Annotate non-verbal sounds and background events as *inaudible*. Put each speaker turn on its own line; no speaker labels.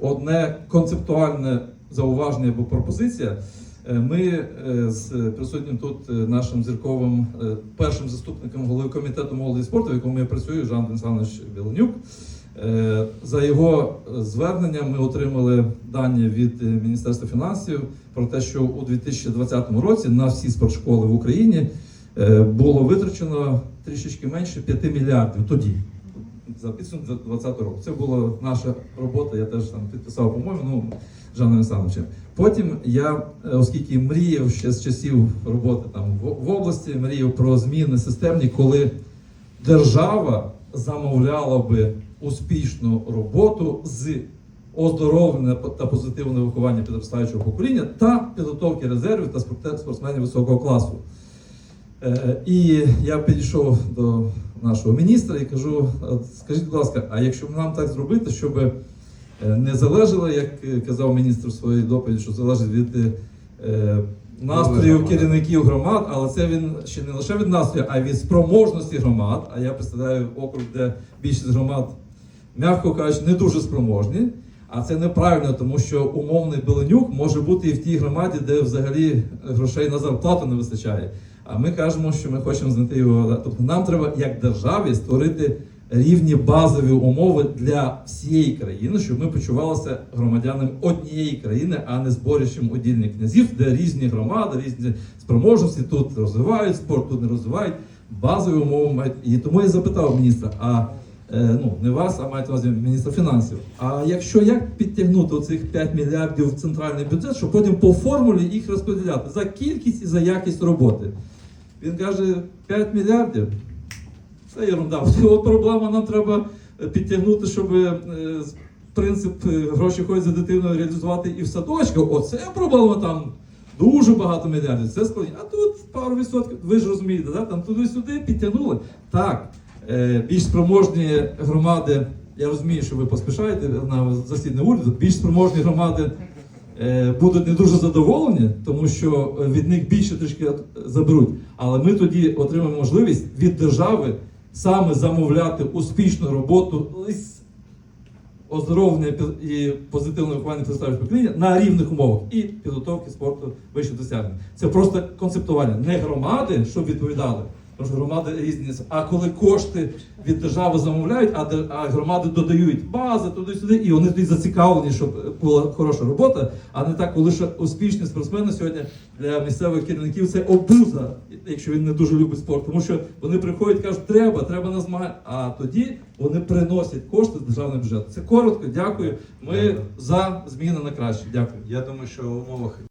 одне концептуальне зауваження або пропозиція. Е, Ми е, з присутнім тут е, нашим зірковим першим заступником голови комітету молоді спорту, в якому я працюю, Жан Денисанович Білонюк. За його зверненням ми отримали дані від Міністерства фінансів про те, що у 2020 році на всі спортшколи в Україні було витрачено трішечки менше 5 мільярдів тоді. За підсумок 2020 року. Це була наша робота, я теж там підписав, по-моєму, ну, Жаном Олександровичем. Потім я, е, оскільки мріяв ще з часів роботи там в, області, мріяв про зміни системні, коли держава замовляла би успішну роботу з оздоровлення та позитивного виховання підростаючого покоління та підготовки резервів та спортсменів високого класу. Е, І я підійшов до нашого міністра і кажу: скажіть, будь ласка, а якщо нам так зробити, щоб е, не залежало, як е, казав міністр в своїй доповіді, що залежить від е, настрою
громади.
керівників громад, але це він ще не лише від настрою, а від спроможності громад. А я представляю округ, де більшість громад, м'яко кажучи, не дуже спроможні. А це неправильно, тому що умовний Беленюк може бути і в тій громаді, де взагалі грошей на зарплату не вистачає. А ми кажемо, що ми хочемо знайти його. Тобто нам треба як державі створити рівні базові умови для всієї країни, щоб ми почувалися громадянами однієї країни, а не зборищем одільних князів, де різні громади, різні спроможності тут розвивають спорт, тут не розвивають. Базові умови мають. І тому я запитав міністра, а е, ну не вас, а на увазі міністра фінансів. А якщо як підтягнути оцих 5 мільярдів в центральний бюджет, щоб потім по формулі їх розподіляти за кількість і за якість роботи? Він каже, 5 мільярдів. Це ерунда. *laughs* От проблема нам треба е, підтягнути, щоб е, принцип е, гроші ходять за дитиною реалізувати і в садочках. Оце проблема там. Дуже багато мільярдів. Це складні. А тут пару відсотків. Ви ж розумієте, да? там туди-сюди підтягнули. Так, більш спроможні громади. Я розумію, що ви поспішаєте на засідання уряду. Більш спроможні громади будуть не дуже задоволені, тому що е, від них більше трішки заберуть. Але ми тоді отримаємо можливість від держави саме замовляти успішну роботу з оздоровлення і позитивного виховання підставляючого покоління на рівних умовах і підготовки спорту вищих досягнень. Це просто концептуально. Не громади, щоб відповідали. Тому що громади різні. А коли кошти від держави замовляють, а, громади додають бази туди-сюди, і вони тоді зацікавлені, щоб була хороша робота, а не так, коли ще успішні спортсмени сьогодні для місцевих керівників це обуза, якщо він не дуже любить спорт, тому що вони приходять кажуть, треба, треба на змагання. А тоді вони приносять кошти з державного бюджету. Це коротко, дякую. Ми за зміни на краще. Дякую.
Я думаю, що в умовах